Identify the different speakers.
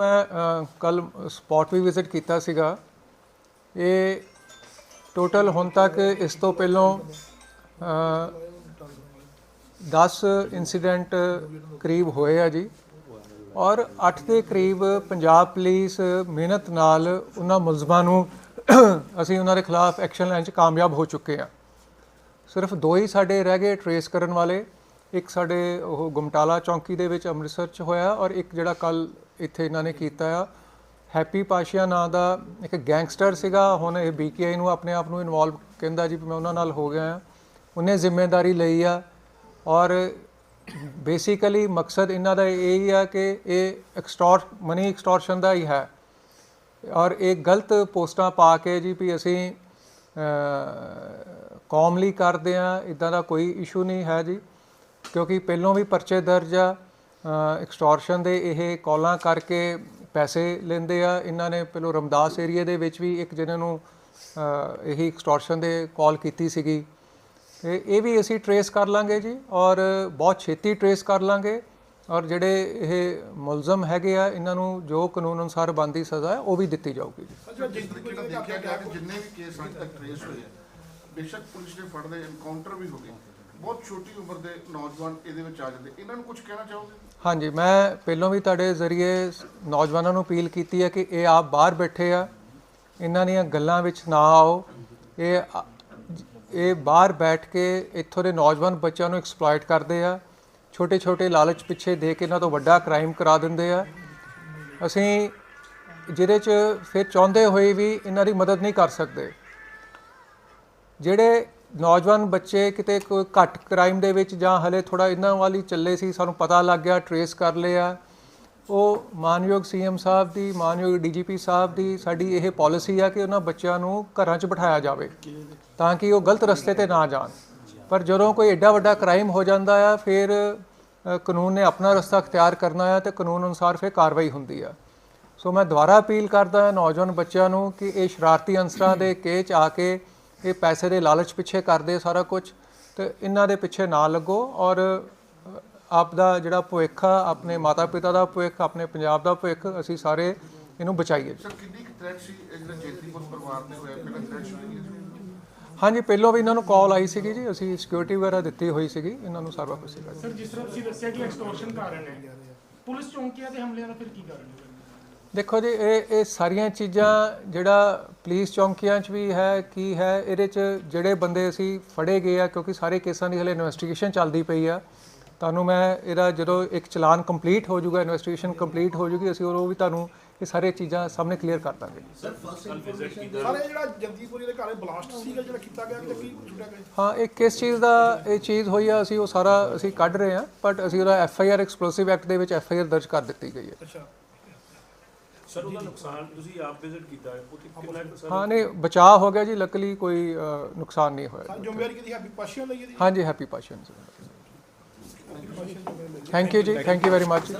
Speaker 1: ਮੈਂ ਕੱਲ ਸਪੌਟ ਵੀ ਵਿਜ਼ਿਟ ਕੀਤਾ ਸੀਗਾ। ਇਹ ਟੋਟਲ ਹੁਣ ਤੱਕ ਇਸ ਤੋਂ ਪਹਿਲਾਂ ਅ, 10 ਇਨਸੀਡੈਂਟ ਕਰੀਬ ਹੋਏ ਆ ਜੀ। ਔਰ 8 ਦੇ ਕਰੀਬ ਪੰਜਾਬ ਪੁਲਿਸ ਮਿਹਨਤ ਨਾਲ ਉਹਨਾਂ ਮੁਲਜ਼ਮਾਂ ਨੂੰ ਅਸੀਂ ਉਹਨਾਂ ਦੇ ਖਿਲਾਫ ਐਕਸ਼ਨ ਲੈਣ 'ਚ ਕਾਮਯਾਬ ਹੋ ਚੁੱਕੇ ਆ। ਸਿਰਫ ਦੋ ਹੀ ਸਾਡੇ ਰਹਿ ਗਏ ਟਰੇਸ ਕਰਨ ਵਾਲੇ। ਇੱਕ ਸਾਡੇ ਉਹ ਗੁਮਟਾਲਾ ਚੌਂਕੀ ਦੇ ਵਿੱਚ ਅੰਮ੍ਰਿਤਸਰ 'ਚ ਹੋਇਆ ਔਰ ਇੱਕ ਜਿਹੜਾ ਕੱਲ ਇੱਥੇ ਇਹਨਾਂ ਨੇ ਕੀਤਾ ਆ। ਹੈਪੀ ਪਾਸ਼ਾ ਨਾਂ ਦਾ ਇੱਕ ਗੈਂਗਸਟਰ ਸੀਗਾ। ਹੁਣ ਇਹ ਬੀਕੇਆਈ ਨੂੰ ਆਪਣੇ ਆਪ ਨੂੰ ਇਨਵੋਲਵ ਕਹਿੰਦਾ ਜੀ ਵੀ ਮੈਂ ਉਹਨਾਂ ਨਾਲ ਹੋ ਗਿਆ ਆ। ਉਹਨੇ ਜ਼ਿੰਮੇਵਾਰੀ ਲਈ ਆ। ਔਰ ਬੇਸਿਕਲੀ ਮਕਸਦ ਇਹਨਾਂ ਦਾ ਇਹ ਹੀ ਆ ਕਿ ਇਹ ਐਕਸਟੋਰ ਮਨੀ ਐਕਸਟੋਰਸ਼ਨ ਦਾ ਹੀ ਹੈ। ਔਰ ਇਹ ਗਲਤ ਪੋਸਟਾਂ ਪਾ ਕੇ ਜੀ ਵੀ ਅਸੀਂ ਕੌਮਲੀ ਕਰਦੇ ਆ। ਇਦਾਂ ਦਾ ਕੋਈ ਇਸ਼ੂ ਨਹੀਂ ਹੈ ਜੀ। ਕਿਉਂਕਿ ਪਹਿਲੋਂ ਵੀ ਪਰਚੇ ਦਰਜ ਆ। ਐਕਸਟੋਰਸ਼ਨ ਦੇ ਇਹ ਕਾਲਾਂ ਕਰਕੇ ਪੈਸੇ ਲੈਂਦੇ ਆ। ਇਹਨਾਂ ਨੇ ਪਹਿਲੋਂ ਰਮਦਾਸ ਏਰੀਏ ਦੇ ਵਿੱਚ ਵੀ ਇੱਕ ਜਿਹਨਾਂ ਨੂੰ ਇਹੀ ਐਕਸਟੋਰਸ਼ਨ ਦੇ ਕਾਲ ਕੀਤੀ ਸੀਗੀ। ਤੇ ਇਹ ਵੀ ਅਸੀਂ ਟਰੇਸ ਕਰ ਲਾਂਗੇ ਜੀ ਔਰ ਬਹੁਤ ਛੇਤੀ ਟਰੇਸ ਕਰ ਲਾਂਗੇ। ਔਰ ਜਿਹੜੇ ਇਹ ਮੁਲਜ਼ਮ ਹੈਗੇ ਆ, ਇਹਨਾਂ ਨੂੰ ਜੋ ਕਾਨੂੰਨ ਅਨੁਸਾਰ ਬੰਦੀ ਸਜ਼ਾ ਹੈ, ਉਹ ਵੀ ਦਿੱਤੀ ਜਾਊਗੀ ਜੀ।
Speaker 2: ਦੇਖਿਆ ਗਿਆ ਕਿ ਜਿੰਨੇ ਵੀ ਕੇਸ ਅੱਜ ਤੱਕ ਟ੍ਰੇਸ ਹੋਏ ਆ, ਬੇਸ਼ੱਕ ਪੁਲਿਸ ਨੇ ਫੜਦੇ ਐਨਕਾਊਂਟਰ ਵੀ ਹੋ ਗਏ ਬਹੁਤ ਛੋਟੀ ਉਮਰ ਦੇ ਨੌਜਵਾਨ ਇਹਦੇ ਵਿੱਚ ਆ ਜਾਂਦੇ। ਇਹਨਾਂ ਨੂੰ ਕੁਝ ਕਹਿਣਾ ਚਾਹੋਗੇ?
Speaker 1: ਹਾਂਜੀ, ਮੈਂ ਪਹਿਲਾਂ ਵੀ ਤੁਹਾਡੇ ਜ਼ਰੀਏ ਨੌਜਵਾਨਾਂ ਨੂੰ ਅਪੀਲ ਕੀਤੀ ਹੈ ਕਿ ਇਹ ਆਪ ਬਾਹਰ ਬੈਠੇ ਆ। ਇਹਨਾਂ ਦੀਆਂ ਗੱਲਾਂ ਵਿੱਚ ਨਾ ਆਓ। ਇਹ ਇਹ ਬਾਹਰ ਬੈਠ ਕੇ ਇੱਥੋਂ ਦੇ ਨੌਜਵਾਨ ਬੱਚਿਆਂ ਨੂੰ ਐਕਸਪਲੋਇਟ ਕਰਦੇ ਆ। ਛੋਟੇ ਛੋਟੇ ਲਾਲਚ ਪਿੱਛੇ ਦੇ ਕੇ ਇਹਨਾਂ ਤੋਂ ਵੱਡਾ ਕ੍ਰਾਈਮ ਕਰਾ ਦਿੰਦੇ ਆ। ਅਸੀਂ ਜਿਹਦੇ 'ਚ ਫਿਰ ਚਾਹੁੰਦੇ ਹੋਏ ਵੀ ਇਹਨਾਂ ਦੀ ਮਦਦ ਨਹੀਂ ਕਰ ਸਕਦੇ। ਜਿਹੜੇ ਨੌਜਵਾਨ ਬੱਚੇ ਕਿਤੇ ਕੋਈ ਘੱਟ ਕ੍ਰਾਈਮ ਦੇ ਵਿੱਚ ਜਾਂ ਹਲੇ ਥੋੜਾ ਇਹਨਾਂ ਵਾਲੀ ਚੱਲੇ ਸੀ, ਸਾਨੂੰ ਪਤਾ ਲੱਗ ਗਿਆ ਟਰੇਸ ਕਰ ਲਿਆ। ਉਹ ਮਾਨਯੋਗ ਸੀਐਮ ਸਾਹਿਬ ਦੀ, ਮਾਨਯੋਗ ਡੀਜੀਪੀ ਸਾਹਿਬ ਦੀ ਸਾਡੀ ਇਹ ਪਾਲਿਸੀ ਆ ਕਿ ਉਹਨਾਂ ਬੱਚਿਆਂ ਨੂੰ ਘਰਾਂ 'ਚ ਬਿਠਾਇਆ ਜਾਵੇ ਤਾਂ ਕਿ ਉਹ ਗਲਤ ਰਸਤੇ ਤੇ ਨਾ ਜਾਣ। ਪਰ ਜਦੋਂ ਕੋਈ ਐਡਾ ਵੱਡਾ ਕ੍ਰਾਈਮ ਹੋ ਜਾਂਦਾ ਆ, ਫਿਰ ਕਾਨੂੰਨ ਨੇ ਆਪਣਾ ਰਸਤਾ ਅਖਤਿਆਰ ਕਰਨਾ ਆ ਤੇ ਕਾਨੂੰਨ ਅਨੁਸਾਰ ਫਿਰ ਕਾਰਵਾਈ ਹੁੰਦੀ ਆ। ਸੋ ਮੈਂ ਦੁਬਾਰਾ ਅਪੀਲ ਕਰਦਾ ਹਾਂ ਨੌਜਵਾਨ ਬੱਚਿਆਂ ਨੂੰ ਕਿ ਇਹ ਸ਼ਰਾਰਤੀ ਅੰਸਰਾਂ ਦੇ ਕੇਚ ਆ ਕੇ ਇਹ ਪੈਸੇ ਦੇ ਲਾਲਚ ਪਿੱਛੇ ਕਰਦੇ ਸਾਰਾ ਕੁਝ ਤੇ ਇਹਨਾਂ ਦੇ ਪਿੱਛੇ ਨਾ ਲੱਗੋ ਔਰ ਆਪ ਦਾ ਜਿਹੜਾ ਭਵਿੱਖ ਆ ਆਪਣੇ ਮਾਤਾ ਪਿਤਾ ਦਾ ਭਵਿੱਖ ਆਪਣੇ ਪੰਜਾਬ ਦਾ ਭਵਿੱਖ ਅਸੀਂ ਸਾਰੇ ਇਹਨੂੰ ਬਚਾਈਏ।
Speaker 2: ਸਰ ਕਿੰਨੀ ਕੁ ਥ੍ਰੈਟ ਸੀ ਇਹ ਜਿਹੜਾ ਜੇਤਲੀਪੁਰ ਪਰਿਵਾਰ ਦੇ ਹੋਇਆ ਪਹਿਲਾਂ ਥ੍ਰੈਟ ਸੀ?
Speaker 1: ਹਾਂਜੀ ਪਹਿਲਾਂ ਵੀ ਇਹਨਾਂ ਨੂੰ ਕਾਲ ਆਈ ਸੀਗੀ ਜੀ ਅਸੀਂ ਸਿਕਿਉਰਿਟੀ ਵਗੈਰਾ ਦਿੱਤੀ ਹੋਈ ਸੀਗੀ ਇਹਨਾਂ ਨੂੰ ਸਾਰਾ ਕੁਝ ਸੀਗਾ।
Speaker 3: ਸਰ ਜਿਸ ਤਰ੍ਹਾਂ ਤੁਸੀਂ ਦੱਸਿਆ ਕਿ ਐਕਸਟੋਰਸ਼ਨ ਕਾਰਨ ਹੈ ਪੁਲਿਸ ਚੌਂਕੀਆਂ ਦੇ ਹਮਲਿਆਂ ਦਾ ਫਿਰ ਕੀ ਕਾਰਨ ਹੈ?
Speaker 1: ਦੇਖੋ ਜੀ ਇਹ ਇਹ ਸਾਰੀਆਂ ਚੀਜ਼ਾਂ ਜਿਹੜਾ ਪੁਲਿਸ ਚੌਂਕੀਆਂ 'ਚ ਵੀ ਹੈ ਕੀ ਹੈ ਇਹਦੇ 'ਚ ਜਿਹੜੇ ਬੰਦੇ ਅਸੀਂ ਫੜੇ ਗਏ ਆ ਕਿਉਂਕਿ ਸਾਰੇ ਕੇਸਾਂ ਦੀ ਹਲੇ ਇਨਵੈਸਟੀਗੇਸ਼ਨ ਚੱਲਦੀ ਪਈ ਆ ਤੁਹਾਨੂੰ ਮੈਂ ਇਹਦਾ ਜਦੋਂ ਇੱਕ ਚਲਾਨ ਕੰਪਲੀਟ ਹੋ ਜਾਊਗਾ ਇਨਵੈਸਟੀਗੇਸ਼ਨ ਕੰਪਲੀਟ ਹੋ ਜਾਊਗੀ ਅਸੀਂ ਉਹ ਵੀ ਤੁਹਾਨੂੰ ਇਹ ਸਾਰੇ ਚੀਜ਼ਾਂ ਸਾਹਮਣੇ ਕਲੀਅਰ ਕਰ ਦਾਂਗੇ।
Speaker 4: ਸਾਰੇ ਜਿਹੜਾ ਜਗਦੀਪੁਰੀ ਦੇ ਘਰੇ ਬਲਾਸਟ ਸੀਗਾ ਜਿਹੜਾ ਕੀਤਾ ਗਿਆ ਕਿ ਕੀ ਛੁੱਟਿਆ ਗਿਆ?
Speaker 1: ਹਾਂ ਇਹ ਕਿਸ ਚੀਜ਼ ਦਾ ਇਹ ਚੀਜ਼ ਹੋਈ ਆ ਅਸੀਂ ਉਹ ਸਾਰਾ ਅਸੀਂ ਕੱਢ ਰਹੇ ਹਾਂ ਬਟ ਅਸੀਂ ਉਹਦਾ F I R explosive act ਦੇ ਵਿੱਚ ਐਫ ਆਈ ਆਰ ਦਰਜ ਕਰ ਦਿੱਤੀ ਗਈ ਹੈ।
Speaker 4: ਅੱਛਾ।
Speaker 5: ਸਰ ਉਹਦਾ ਨੁਕਸਾਨ ਤੁਸੀਂ ਆਪ ਵਿਜ਼ਿਟ ਕੀਤਾ ਹੈ ਉਹ ਕਿ- ਕਿੰਨਾ ਕੁ ਸਰ?
Speaker 1: ਹਾਂ ਨਹੀਂ ਬਚਾਅ ਹੋ ਗਿਆ ਜੀ ਲੱਕਲੀ ਕੋਈ ਅ, ਨੁਕਸਾਨ ਨਹੀਂ ਹੋਇਆ
Speaker 4: ਜ਼ਿੰਮੇਵਾਰੀ ਕਿਹਦੀ ਹੈਪੀ ਪਾਸ਼ੀਆਂ ਲਈ ਇਹਦੀ
Speaker 1: ਹਾਂਜੀ ਹੈਪੀ ਪਾਸ਼ਨ ਥੈਂਕ ਯੂ ਜੀ ਥੈਂਕ ਯੂ ਵੈਰੀ ਮਚ